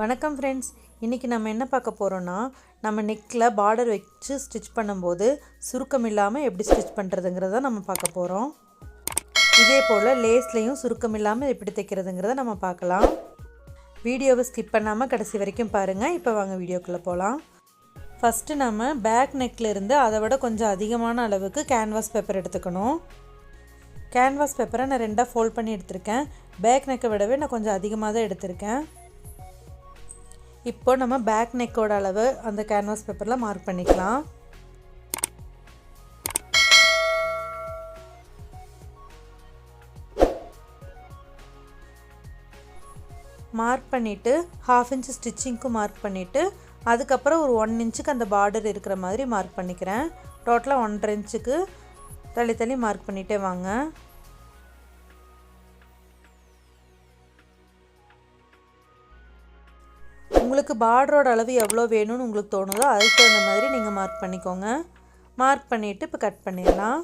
வணக்கம் ஃப்ரெண்ட்ஸ் இன்றைக்கி நம்ம என்ன பார்க்க போகிறோன்னா நம்ம நெக்கில் பார்டர் வச்சு ஸ்டிச் பண்ணும்போது சுருக்கம் இல்லாமல் எப்படி ஸ்டிச் பண்ணுறதுங்கிறத நம்ம பார்க்க போகிறோம் இதே போல் லேஸ்லேயும் சுருக்கம் இல்லாமல் எப்படி தைக்கிறதுங்கிறத நம்ம பார்க்கலாம். வீடியோவை ஸ்கிப் பண்ணாமல் கடைசி வரைக்கும் பாருங்கள் இப்போ வாங்க வீடியோக்குள்ளே போகலாம் ஃபஸ்ட்டு நம்ம பேக் நெக்கில் இருந்து அதை விட கொஞ்சம் அதிகமான அளவுக்கு கேன்வாஸ் பேப்பர் எடுத்துக்கணும். கேன்வாஸ் பேப்பரை நான் ரெண்டாக ஃபோல்ட் பண்ணி எடுத்திருக்கேன். பேக் நெக்கை விடவே நான் கொஞ்சம் அதிகமாக தான் எடுத்திருக்கேன். இப்போ நம்ம பேக் நெக்கோட அளவு அந்த கேன்வாஸ் பேப்பரில் மார்க் பண்ணிக்கலாம். மார்க் பண்ணிவிட்டு ஹாஃப் இன்ச் ஸ்டிச்சிங்க்கும் மார்க் பண்ணிவிட்டு அதுக்கப்புறம் ஒரு ஒன் இன்ச்சுக்கு அந்த பார்டர் இருக்கிற மாதிரி மார்க் பண்ணிக்கிறேன். டோட்டலாக ஒன்றரை இன்ச்சுக்கு தள்ளி தள்ளி மார்க் பண்ணிகிட்டே வாங்க. உங்களுக்கு பார்டரோட அளவு எவ்வளோ வேணும்னு உங்களுக்கு தோணுதோ அதுக்கு தகுந்த மாதிரி நீங்கள் மார்க் பண்ணிக்கோங்க. மார்க் பண்ணிவிட்டு இப்போ கட் பண்ணிடலாம்.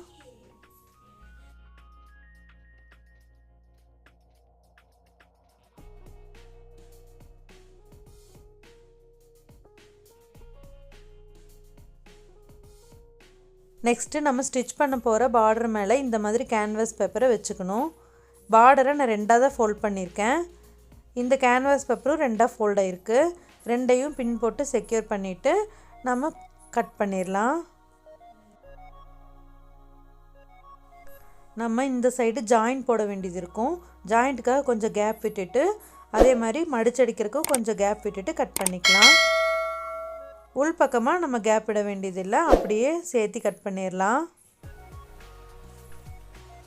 நெக்ஸ்ட்டு நம்ம ஸ்டிச் பண்ண போகிற பார்டர் மேலே இந்த மாதிரி கேன்வாஸ் பேப்பரை வச்சுக்கணும். பார்டரை நான் ரெண்டாக தான் ஃபோல்ட் பண்ணியிருக்கேன். இந்த கேன்வாஸ் பேப்பரும் ரெண்டாக ஃபோல்ட் ஆகிருக்கு ரெண்டையும் பின் போட்டு செக்யூர் பண்ணிவிட்டு நம்ம கட் பண்ணிடலாம் நம்ம இந்த சைடு ஜாயிண்ட் போட வேண்டியது இருக்கும். ஜாயிண்ட்டுக்காக கொஞ்சம் கேப் விட்டுட்டு அதே மாதிரி மடிச்சடிக்கிறதுக்கும் கொஞ்சம் கேப் விட்டுட்டு கட் பண்ணிக்கலாம். உள் பக்கமாக நம்ம கேப் விட வேண்டியதில்லை. அப்படியே சேர்த்து கட் பண்ணிடலாம்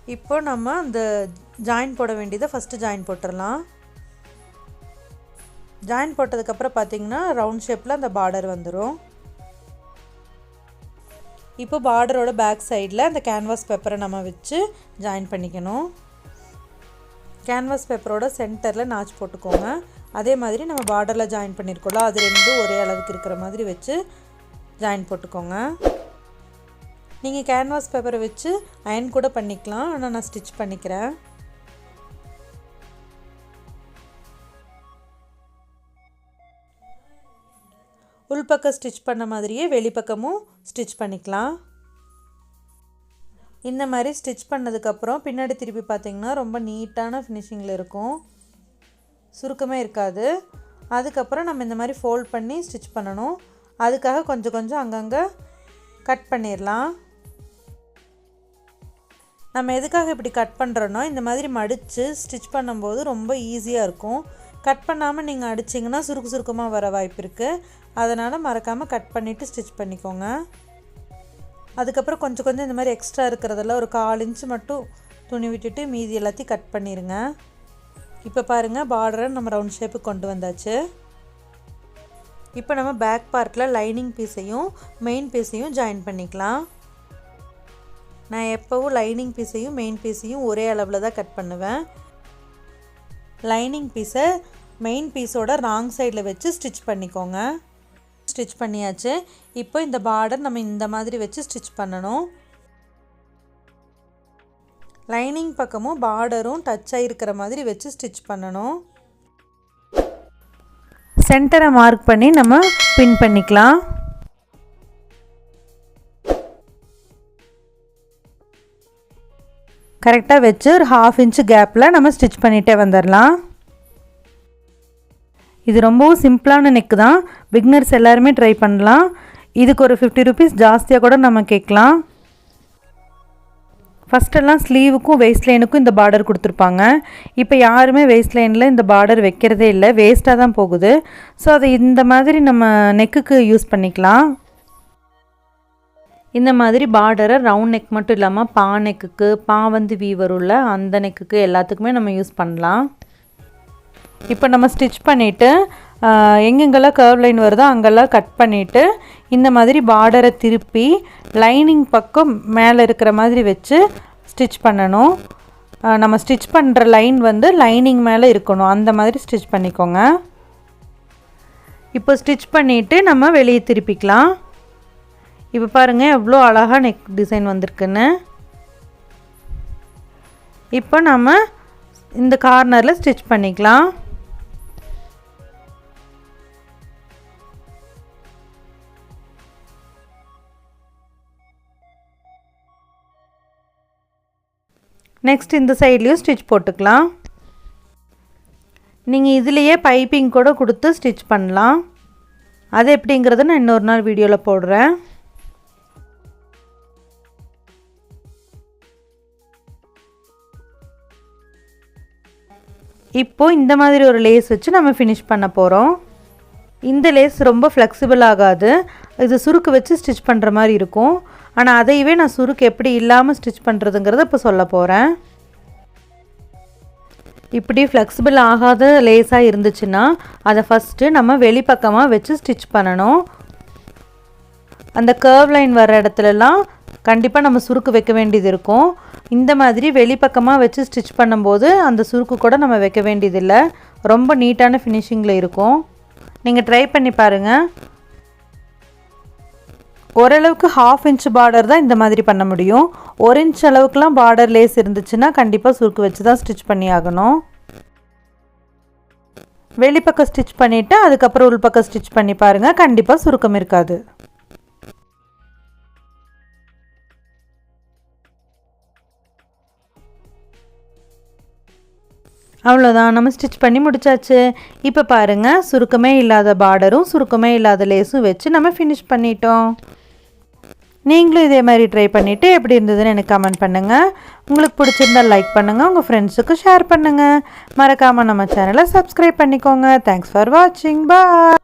இப்போ நம்ம அந்த ஜாயின் போட வேண்டியதை ஃபஸ்ட்டு ஜாயின் போட்டுடலாம் ஜாயின் போட்டதுக்கப்புறம் பார்த்திங்கன்னா ரவுண்ட் ஷேப்பில் அந்த பார்டர் வந்துடும் இப்போ பார்டரோட பேக் சைடில் அந்த கேன்வாஸ் பேப்பரை நம்ம வச்சு ஜாயின் பண்ணிக்கணும். கேன்வாஸ் பேப்பரோட சென்டரில் நாச் போட்டுக்கோங்க. அதே மாதிரி நம்ம பார்டரில் ஜாயின் பண்ணியிருக்கோம்ல அது ரெண்டும் ஒரே அளவுக்கு இருக்கிற மாதிரி வச்சு ஜாயின் போட்டுக்கோங்க. நீங்கள் கேன்வாஸ் பேப்பரை வச்சு அயன் கூட பண்ணிக்கலாம் ஆனால் நான் ஸ்டிச் பண்ணிக்கிறேன். உள்பக்கம் ஸ்டிச் பண்ண மாதிரியே வெளிப்பக்கமும் ஸ்டிச் பண்ணிக்கலாம். இந்த மாதிரி ஸ்டிச் பண்ணதுக்கப்புறம் பின்னாடி திருப்பி பார்த்திங்கன்னா ரொம்ப நீட்டான ஃபினிஷிங்கில் இருக்கும். சுருக்கமே இருக்காது. அதுக்கப்புறம் நம்ம இந்த மாதிரி ஃபோல்ட் பண்ணி ஸ்டிச் பண்ணணும். அதுக்காக கொஞ்சம் கொஞ்சம் அங்கங்கே கட் பண்ணிடலாம் நம்ம எதுக்காக இப்படி கட் பண்ணுறோன்னா இந்த மாதிரி மடித்து ஸ்டிச் பண்ணும்போது ரொம்ப ஈஸியாக இருக்கும். கட் பண்ணாமல் நீங்கள் அடிச்சிங்கன்னா சுருக்கு சுருக்கமாக வர வாய்ப்பு இருக்குது அதனால் மறக்காமல் கட் பண்ணிவிட்டு ஸ்டிச் பண்ணிக்கோங்க. அதுக்கப்புறம் கொஞ்சம் கொஞ்சம் இந்த மாதிரி எக்ஸ்ட்ரா இருக்கிறதெல்லாம் ஒரு கால் இன்ச்சு மட்டும் துணி விட்டுட்டு மீதி எல்லாத்தையும் கட் பண்ணிடுங்க இப்போ பாருங்கள் பார்டரை நம்ம ரவுண்ட் ஷேப்புக்கு கொண்டு வந்தாச்சு. இப்போ நம்ம பேக் பார்ட்டில் லைனிங் பீஸையும் மெயின் பீஸையும் ஜாயின் பண்ணிக்கலாம். நான் எப்போவும் லைனிங் பீஸையும் மெயின் பீஸையும் ஒரே அளவில் தான் கட் பண்ணுவேன். லைனிங் பீஸை மெயின் பீஸோட ராங் சைடில் வச்சு ஸ்டிச் பண்ணிக்கோங்க. ஸ்டிச் பண்ணியாச்சு. இப்போ இந்த பார்டர் நம்ம இந்த மாதிரி வச்சு ஸ்டிச் பண்ணணும். லைனிங் பக்கமும் பார்டரும் டச் ஆகிருக்கிற மாதிரி வச்சு ஸ்டிச் பண்ணணும். சென்டரை மார்க் பண்ணி நம்ம பின் பண்ணிக்கலாம். கரெக்டாக வச்சு ஒரு ஹாஃப் இன்ச்சு கேப்பில் நம்ம ஸ்டிச் பண்ணிகிட்டே வந்துடலாம் இது ரொம்பவும் சிம்பிளான நெக்கு தான். பிக்னர்ஸ் எல்லாருமே ட்ரை பண்ணலாம். இதுக்கு ஒரு ஃபிஃப்டி ருபீஸ் ஜாஸ்தியாக கூட நம்ம கேட்கலாம். ஃபஸ்ட்டெல்லாம் ஸ்லீவுக்கும் வேஸ்ட் லைனுக்கும் இந்த பார்டர் கொடுத்துருப்பாங்க. இப்போ யாருமே வேஸ்ட் லைனில் இந்த பார்டர் வைக்கிறதே இல்லை. வேஸ்ட்டாக தான் போகுது. ஸோ அதை இந்த மாதிரி நம்ம நெக்குக்கு யூஸ் பண்ணிக்கலாம். இந்த மாதிரி பார்டரை ரவுண்ட் நெக் மட்டும் இல்லாமல் பா நெக்குக்கு பா வந்து வீவர் உள்ள அந்த நெக்குக்கு எல்லாத்துக்குமே நம்ம யூஸ் பண்ணலாம். இப்போ நம்ம ஸ்டிச் பண்ணிவிட்டு எங்கெங்கெல்லாம் கர்வ் லைன் வருதோ அங்கெல்லாம் கட் பண்ணிவிட்டு இந்த மாதிரி பார்டரை திருப்பி லைனிங் பக்கம் மேலே இருக்கிற மாதிரி வச்சு ஸ்டிச் பண்ணணும். நம்ம ஸ்டிச் பண்ணுற லைன் வந்து லைனிங் மேலே இருக்கணும். அந்த மாதிரி ஸ்டிச் பண்ணிக்கோங்க. இப்போ ஸ்டிச் பண்ணிவிட்டு நம்ம வெளியே திருப்பிக்கலாம். இப்போ பாருங்கள் எவ்வளோ அழகாக நெக் டிசைன் வந்திருக்குன்னு. இப்போ நம்ம இந்த கார்னரில் ஸ்டிச் பண்ணிக்கலாம். நெக்ஸ்ட் இந்த சைட்லேயும் ஸ்டிச் போட்டுக்கலாம். நீங்கள் இதுலேயே பைப்பிங் கூட கொடுத்து ஸ்டிச் பண்ணலாம். அது எப்படிங்கிறத நான் இன்னொரு நாள் வீடியோவில் போடுறேன். இப்போது இந்த மாதிரி ஒரு லேஸ் வச்சு நம்ம ஃபினிஷ் பண்ண போகிறோம் இந்த லேஸ் ரொம்ப ஃப்ளெக்சிபிள் ஆகாது. இது சுருக்கு வச்சு ஸ்டிச் பண்ணுற மாதிரி இருக்கும். ஆனால் அதையவே நான் சுருக்கு எப்படி இல்லாமல் ஸ்டிச் பண்ணுறதுங்கிறத இப்போ சொல்ல போகிறேன் இப்படி ஃப்ளெக்சிபிள் ஆகாத லேஸாக இருந்துச்சுன்னா அதை ஃபஸ்ட்டு நம்ம வெளிப்பக்கமாக வச்சு ஸ்டிச் பண்ணணும். அந்த கர்வ் லைன் வர இடத்துலலாம் கண்டிப்பாக நம்ம சுருக்கு வைக்க வேண்டியது இருக்கும். இந்த மாதிரி வெளிப்பக்கமாக வச்சு ஸ்டிச் பண்ணும்போது அந்த சுருக்கு கூட நம்ம வைக்க வேண்டியதில்லை. ரொம்ப நீட்டான ஃபினிஷிங்கில் இருக்கும். நீங்கள் ட்ரை பண்ணி பாருங்கள் ஓரளவுக்கு ஹாஃப் இன்ச் பார்டர் தான் இந்த மாதிரி பண்ண முடியும். ஒரு இன்ச் அளவுக்குலாம் பார்டர் லேஸ் இருந்துச்சுன்னா கண்டிப்பாக சுருக்கு வச்சு தான் ஸ்டிச் பண்ணி ஆகணும். வெளிப்பக்கம் ஸ்டிச் பண்ணிவிட்டு அதுக்கப்புறம் உள்பக்கம் ஸ்டிச் பண்ணி பாருங்கள் கண்டிப்பாக சுருக்கம் இருக்காது. அவ்வளோதான் நம்ம ஸ்டிச் பண்ணி முடிச்சாச்சு. இப்போ பாருங்கள் சுருக்கமே இல்லாத பார்டரும் சுருக்கமே இல்லாத லேஸும் வச்சு நம்ம ஃபினிஷ் பண்ணிட்டோம். நீங்களும் இதே மாதிரி ட்ரை பண்ணிவிட்டு எப்படி இருந்ததுன்னு எனக்கு கமெண்ட் பண்ணுங்கள் உங்களுக்கு பிடிச்சிருந்தால் லைக் பண்ணுங்கள் உங்கள் ஃப்ரெண்ட்ஸுக்கு ஷேர் பண்ணுங்கள் மறக்காமல் நம்ம சேனலை சப்ஸ்கிரைப் பண்ணிக்கோங்க. தேங்க்ஸ் ஃபார் வாட்சிங் பாய்